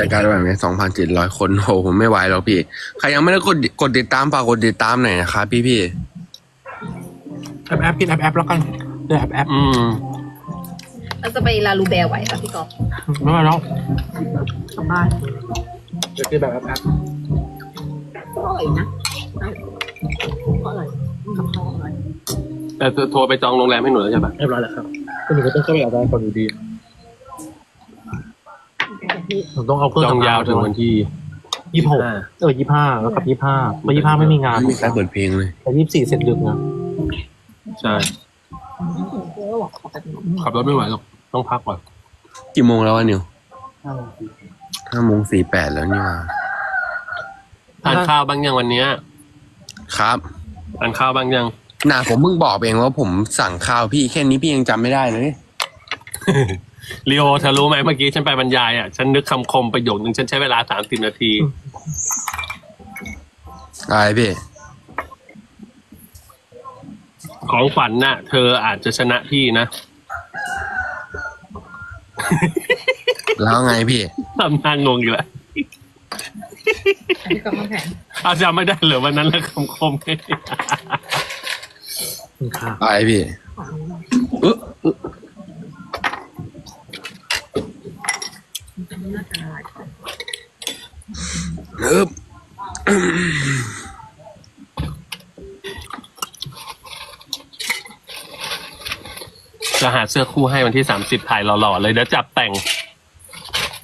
รายการแบบนี้สองพันเจ็ดร้อยคนโอ้โหผมไม่ไหวแล้วพี่ ใครยังไม่ได้กดกดติดตามฝากกดติดตามหน่อยนะครับพี่พี่แอปแอปกินแอปแอปแล้วกันเดี๋ยวแอปแอปอืมเราจะไปลาลูแบร์ไหวป่ะพี่ก๊อฟไม่เป็นไรแล้วกลับบ้านเดี๋ยวกินแบบแอปแอปก็อร่อยนะก็อร่อยกับข้าวอร่อยแต่เธอโทรไปจองโรงแรมให้หนูแล้วใช่ปะเรียบร้อยแล้วครับก็หนูก็ต้องเข้าไปเอาได้ก่อนอยู่ดี หนูต้องเอาเครื่องจองยาวถึงวันที่ยี่สิบหกเออยี่ห้าแล้วกับยี่ห้าเพราะยี่ห้าไม่มีงานๆไม่มีใครเปิดเพลงเลย แต่ยี่สิบสี่เสร็จดึกนะใช่ขับรถไม่ไหวหรอกต้องพักก่อนกี่โมงแล้ววะนิวห้าโมงสี่แปดแล้วนี่หว่าทานข้าวบ้างยังวันเนี้ยครับทานข้าวบ้างยังน่ะผมเพิ่งบอกเองว่าผมสั่งข้าวพี่แค่นี้พี่ยังจำไม่ได้เลย ลีโอเธอรู้ไหมเมื่อกี้ฉันไปบรรยายอะฉันนึกคำคมประโยคนึงฉันใช้เวลาสามสิบนาที อะไรพี่ ของฝันน่ะ เธออาจจะชนะพี่นะแล้วไงพี่ ทำหน้างงอยู่แล้วพี่ก๊อฟมาแข่งอาจำไม่ได้เหรือวันนั้นแล้วคำคมค่ะอะไรพี่เอ๊ะ น่าจะอร่อย เอ๊ะจะหาเสื้อคู่ให้วันที่สามสิบถ่ายหล่อๆเลยเดี๋ยวจับแต่ง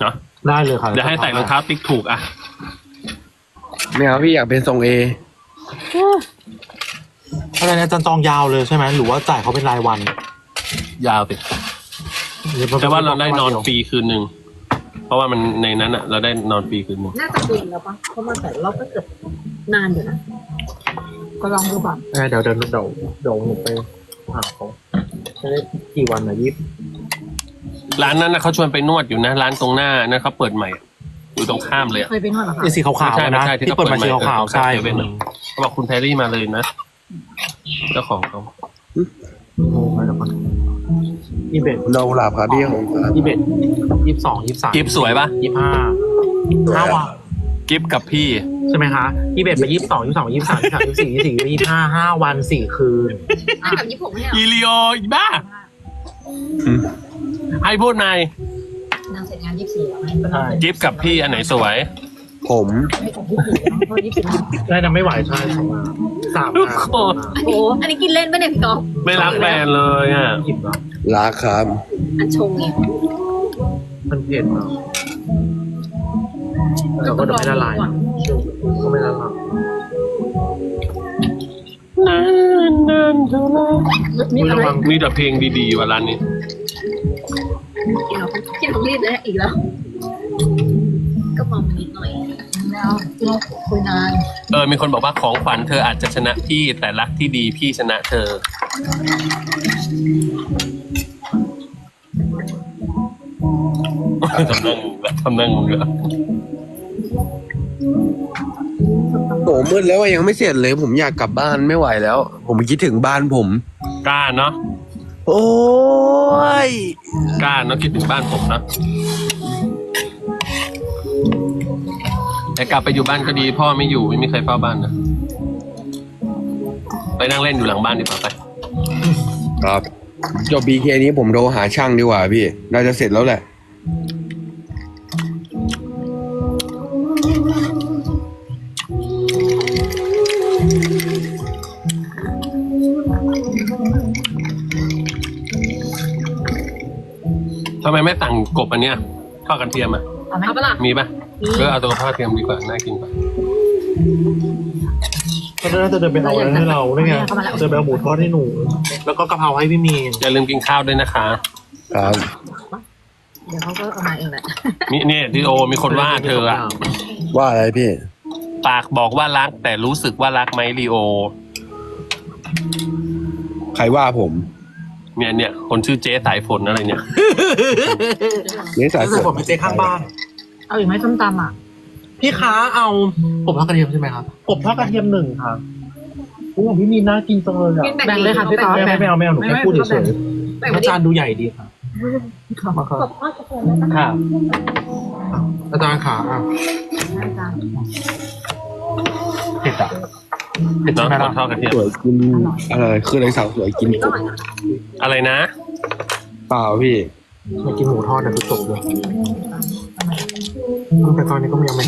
เนาะได้เลยค่ะเดี๋ยวให้แต่งรองเท้าติ๊กถูกอะไม่เอาพี่อยากเป็นทรงเออะไรนะจันจองยาวเลยใช่ไหมหรือว่าจ่ายเขาเป็นรายวัน ยาวสิแต่ว่าเราได้นอนฟรีคืนหนึ่ง เพราะว่ามันในนั้นอะ เราได้นอนฟรีคืนหนึ่งน่าจะคุยแล้วปะเพราะมาแต่รอบก็เกือบนานอยู่นะ ก็ลองดูก่อนเออเดี๋ยวเดี๋ยวเดี๋ยวเดี๋ยวหนูไปหาเขาจะได้กี่วันนะยี่สิบร้านนั้นนะเขาชวนไปนวดอยู่นะ ร้านตรงหน้านั่นเขาเปิดใหม่อยู่ตรงข้ามเลยอะ เคยไปนวดเหรอคะไอ้สีขาวไม่ใช่ๆนะไม่ใช่ที่ที่เปิดมาสีเขาเปิดใหม่ขาวๆใช่เออเซเว่นอะเขาบอกคุณแพรรี่มาเลยนะเจ้าของเขายี่ สิบเอ็ดเราหลับครับพี่ของครับยี่สิบเอ็ดยี่สิบสองยี่สิบสามกิฟสวยปะยี่สิบห้าห้าวันกิฟกับพี่ใช่ไหมคะยี่สิบเอ็ดไปยี่สิบสองยี่สิบสองยี่สิบสามยี่สิบสามยี่สิบสี่ยี่สิบสี่ยี่สิบห้าห้าวันสี่คืนอะกับยี่สิบหกไม่เหรออีลีโออีบ้าให้พูดนายนางเสร็จงานยี่สิบสี่แล้วไงก็นใช่อนกิฟกับพี่อันไหนสวย ผมไม่ถึงยี่สิบสี่นะเพราะยี่สิบสี่ได้นะไม่ไหวใช่สองงานสามทุกงานคนอันนี้อันนี้กินเล่นปะเนี่ยพี่ก๊อฟไม่รักแฟนเลยอะอิ่มแล้วรักครับ อันชงไงมันเผ็ดเนาะเราก็เดี๋ยวไม่ละลายนะก็ไม่ละลายนี่อุ๊ยอะไรระวังมีแต่เพลงดีๆว่ะร้านนี้กินเรากินของรีบเลยอีกแล้ว ก็มองนิดหน่อย แล้วเราคุยนานเออ มีคนบอกว่าของขวัญเธออาจจะชนะพี่แต่รักที่ดีพี่ชนะเธอ ทำนั่งละทำนั่งงละโหมืดแล้วอะยังไม่เสร็จเลย ผมอยากกลับบ้านไม่ไหวแล้ว ผมคิดถึงบ้านผม กล้าเนาะโอ้ย กล้าเนาะคิดถึงบ้านผมนะ แต่กลับไปอยู่บ้านก็ดี พ่อไม่อยู่ไม่มีใครเฝ้าบ้านนะ ไปนั่งเล่นอยู่หลังบ้านดีกว่าไปครับจบบีเคนี้ผมโทรหาช่างดีกว่าพี่ น่าจะเสร็จแล้วแหละ ทำไมไม่สั่งกบอันเนี้ยทอดกระเทียมอะ เอาไหมเอาปะล่ะ มีปะ มีเออเอาตัวทอดกระเทียมดีกว่าน่ากินกว่าก็น่าจะเดินไปเอาอะไรให้เราได้ไงเดินไปเอาหมูทอดให้หนู แล้วก็กะเพราให้พี่มีนอย่าลืมกินข้าวด้วยนะคะ ครับเดี๋ยวเขาก็เอามาเองแหละนี่เนี่ยที่โอมีคนว่าเธออะว่าอะไรพี่ ปากบอกว่ารักแต่รู้สึกว่ารักไหมลีโอ ใครว่าผมเนี่ยเนี่ยคนชื่อเจ๊สายฝนอะไรเนี่ยนี่สายรู้สึกผมเป็นเจ๊ข้างบ้าน เอาอีกไหมส้มตำอะ พี่ค้าเอากบทอดกระเทียมใช่ไหมครับ กบทอดกระเทียมหนึ่งค่ะโอ้พี่มีนน่ากินจังเลยอะแบ่งเลยค่ะพี่ก๊อฟไม่ไม่ไม่เอาไม่เอาหนูแค่พูดเฉยแบ่งๆไปแล้วดิจานดูใหญ่ดีค่ะกบทอดกระเทียมแล้วค่ะแล้วอาจารย์ขาอะอาจารย์เผ็ดอะเผ็ดเนาะใช่ไหมขอล่ะ ทอดกระเทียมสวยกินอะไรคืออะไรสาวสวยกินนี่ก็กเหบมือนกันอะไรนะ เปล่าพี่ไม่กินหมูทอดนะทุกตัวเลย แต่ตอนนี้ก็ยังไม่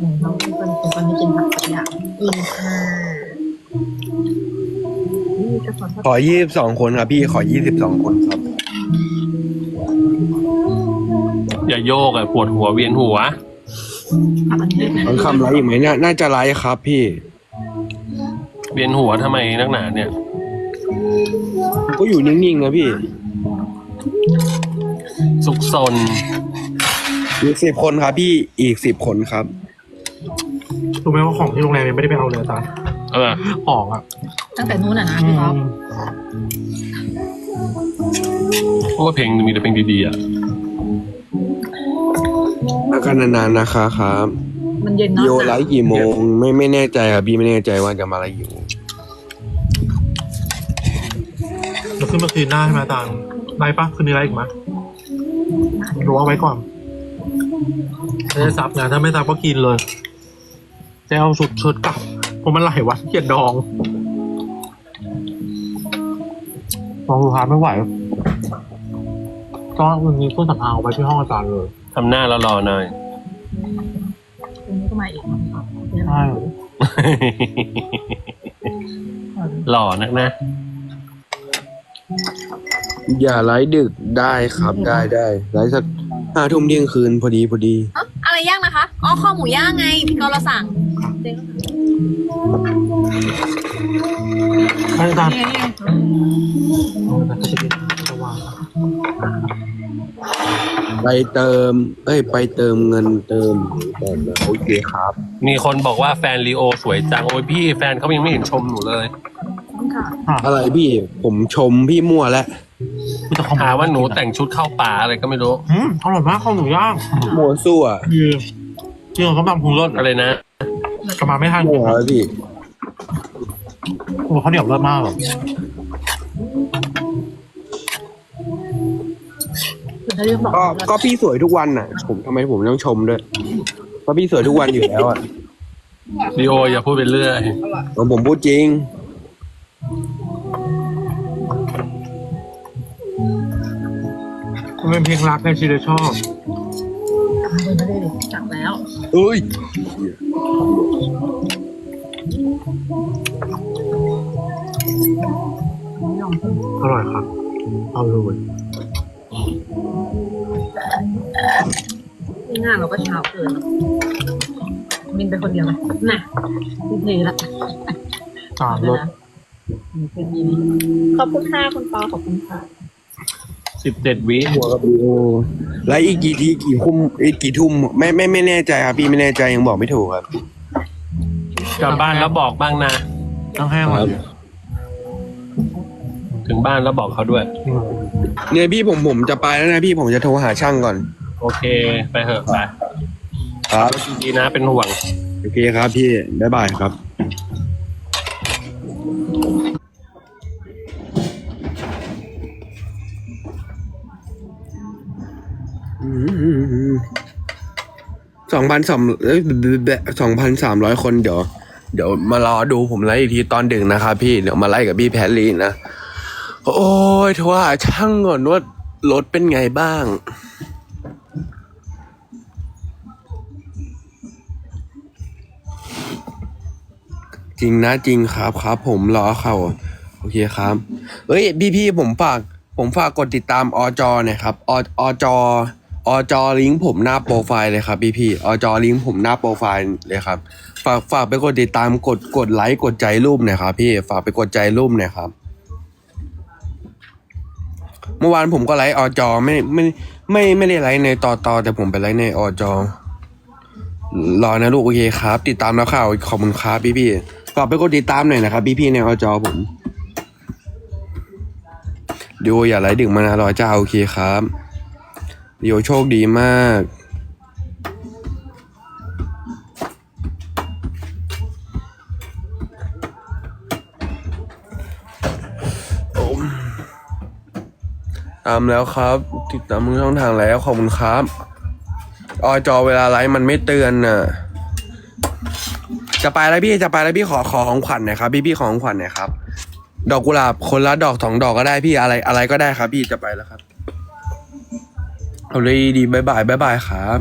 อืมน้องเป็นคนเป็นคนไม่กินผักสักอย่างอินค่ะนี่กระสอนขอยี่สิบสองคนครับพี่ขอยี่สิบสองคนครับ อย่าโยกอะปวดหัวเวียนหัวผักอันนี้มันคำไรอีกไหมเนี่ยน่าจะไรครับพี่ เวียนหัวทำไมนักหนาเนี่ย ก็อยู่นิ่งๆนะพี่ สุกซน อีกสิบคนครับพี่อีกสิบคนครับ รู้ไหมว่าของที่โรงแรมยังไม่ได้ไปเอาเลยอาจารย์เออของอะตั้งแต่นู้นอะนะพี่ท็อปเพราะว่าเพลงมีแต่เพลงดีๆอะอาการนานๆนะคะครับ มันเย็นเนาะโยไลฟ์กี่โมง ไม่ไม่แน่ใจครับพี่ไม่แน่ใจว่าจะมาอะไรอยู่ เราขึ้นมาคืนหน้าใช่ไหมอาจารย์ไลฟ์ปะคืนนี้ไลฟ์อีกไหมรู้เอาไว้ก่อน ไม่ได้ซับงานถ้าไม่ซับก็กินเลยจะเอาสุดเชิดกลับเพราะมันหลายวันเกียดดองลองดูทานไม่ไหวก็วันนี้ก็สำอางเอาไว้ที่ห้องอาจารย์เลยทำหน้าแล้วรอหน่อยคืนนี้ก็มาอีกใช่หล่อนักนะ อย่าไลฟ์ดึกได้ครับได้ได้ไลฟ์สัก ห้าทุ่มเที่ยงคืนพอดีพอดี เอ้าอะไรย่างนะคะ อ๋อข้อหมูย่างไงพี่กอเราสั่งเจ๊ก็สั่งให้อาจารย์นี่ไงนี่ไงแต่ก็จะกินระวังไปเติม เอ้ย ไปเติมเงินเติมก่อนนะโอเคครับ มีคนบอกว่าแฟนลีโอสวยจัง โอ้ยพี่แฟนเขายังไม่เห็นชมหนูเลยค่ะ อะไรพี่ผมชมพี่มั่วแล้ว มีแต่ของหาว่าหนูแต่งชุดเข้าป่าอะไรก็ไม่รู้อืมอร่อยมากข้าวหมูย่างมั่วซั่วคือจริงๆเขาทำพุงรสอะไรนะกลับมาไม่ทันมั่วแล้วพี่โอ้เขาวเหนียวเลิศมากเลยคือถ้าเรียกบอกก็ก็พี่สวยทุกวันน่ะ ผมทำไมผมต้องชมด้วยเพราะพี่สวยทุกวันอยู่แล้วอะลีโออย่าพูดไปเรื่อยผมพูดจริง มันเป็นเพลงรักในชีวิตชอบกลับมาเลยไม่ได้เลยสั่งแล้วเอ้ยอร่อยครับเอาเลยนี่งานเราก็เช้าเกินมินไปคนเดียวไหมน่ะพี่เทละจานรส ขอบคุณค่ะคุณปอขอบคุณค่ะ สิบเจ็ดวิหัวกับพี่โอแล้วอีกกี่ทีกี่ทุ่มอีกกี่ทุ่มไม่ไม่ไม่แน่ใจครับพี่ไม่แน่ใจยังบอกไม่ถูกครับ กลับบ้านแล้วบอกบ้างนะ ต้องแห้งเลยถึงบ้านแล้วบอกเขาด้วยอืมเนี่ยพี่ผมผมจะไปแล้วนะพี่ผมจะโทรหาช่างก่อน โอเค ไปเถอะไปครับดีนะเป็นห่วง โอเคครับพี่บ๊ายบายครับ สองพันสองสองพันสามร้อยคนเดี๋ยว เดี๋ยวมารอดูผมไลฟ์อีกทีตอนดึกนะครับพี่เดี๋ยวมาไลฟ์กับพี่แพรลีนะ โอ้ยทรหาช่างก่อนว่ารถเป็นไงบ้างจริงนะจริงครับครับผมรอเขาโอเคครับเอ้ยพี่พี่ผมฝาก ผมฝากกดติดตามอจอน่ยครับออจอ อจอลิงก์ผมหน้าโปรไฟล์เลยครับพี่พี่อจอลิงก์ผมหน้าโปรไฟล์เลยครับ ฝากฝากไปกดติดตามกดกดไลค์กดใจรูปหน่อยครับพี่ฝากไปกดใจรูปหน่อยครับ เมื่อวานผมก็ไลค์อจอไม่ไม่ไม่ไม่ได้ไลค์ในต่อต่อแต่ผมไปไลค์ในอจอรอนะลูกโอเคครับ ติดตามแล้วข่าวขอบคุณครับพี่พี่ฝากไปกดติดตามหน่อยนะครับพี่พี่ในอจอผมดิโอย่าไล่ดึกมานะรอเจ้าโอเคครับ ดิโอโชคดีมากโอ้มตามแล้วครับ ติดตามมือช่องทางแล้ว ขอบคุณครับอจอเวลาไลฟ์มันไม่เตือนน่ะ จะไปแล้วพี่จะไปแล้วพี่ขอขอของขวัญหน่อยครับ พี่พี่ขอของขวัญหน่อยครับ ดอกกุหลาบคนละดอกสองดอกก็ได้พี่อะไรอะไรก็ได้ครับ พี่จะไปแล้วครับ เอาเลยดีบายบายบายบายครับ